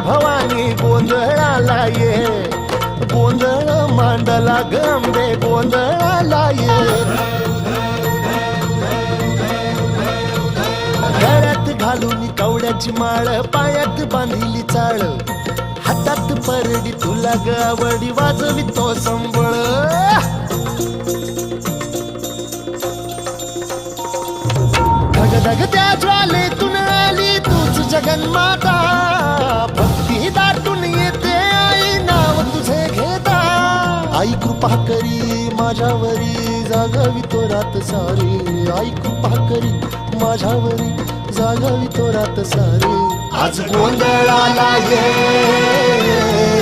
भवानी गोंधळाला ये गोंधळ मांडला गंबे गोंधळाला ये गळ्यात घालून कवड्याची माळ पायात बांधिली चाळ. हातात परडी तुला गावडी वाजवी तो संबळ. पाकरी माझ्यावरी जागावितो तो रात सारी. ऐकू पाकरी माझ्यावरी जागावितो तो रात सारी. आज गोंधळाला ये.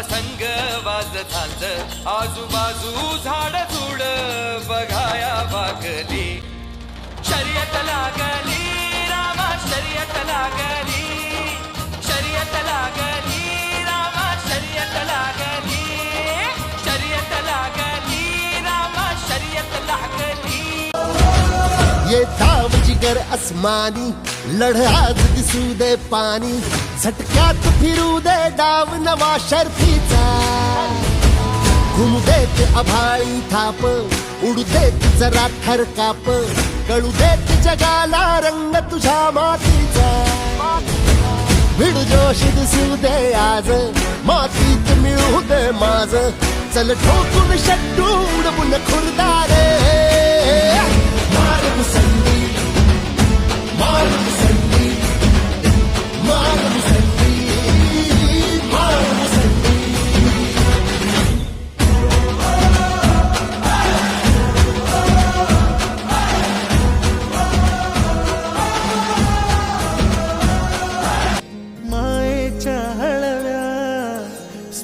डप्प संग वाज झांज आजूबाजू झाड झुड बघाया वागली. शर्यत लागली रामा शर्यत लागली. शर्यत लागली रामा शर्यत लागली. शर्यत लागली रामा शर्यत लागली. ये धाव जिगर आसमानी लढ आज दिसू दे पाणी. झटक्यात फिरू दे डाव नवा शर्फीचा. घुमू देत अभाळी थाप उडू देत जरा थरकाप कळू देत जगाला रंग तुझ्या मातीचा. भिड जोश दिसू दे आज मातीत मिळू दे माझ चल ठोकून शट्टू उडबुन खुरदारे. मार मुसंडी मार मुसंडी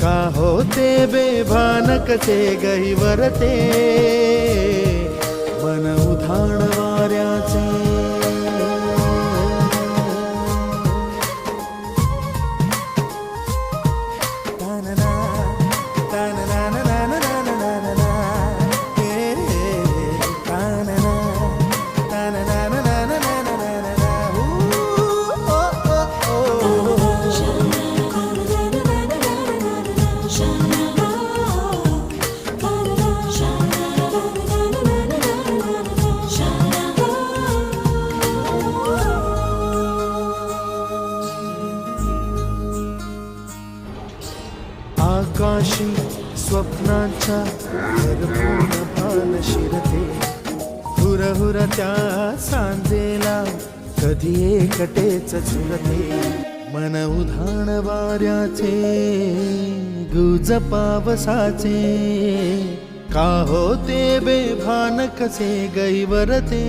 का होते ते कसे गहिवरते आकाशी स्वप्नाच्या भरपूर भान शिरते हुर हुर त्या सांजेला कधी एकटेच झुरते मन उधाण वाऱ्याचे गुज पावसाचे. का होते बेभान कसे गैवरते?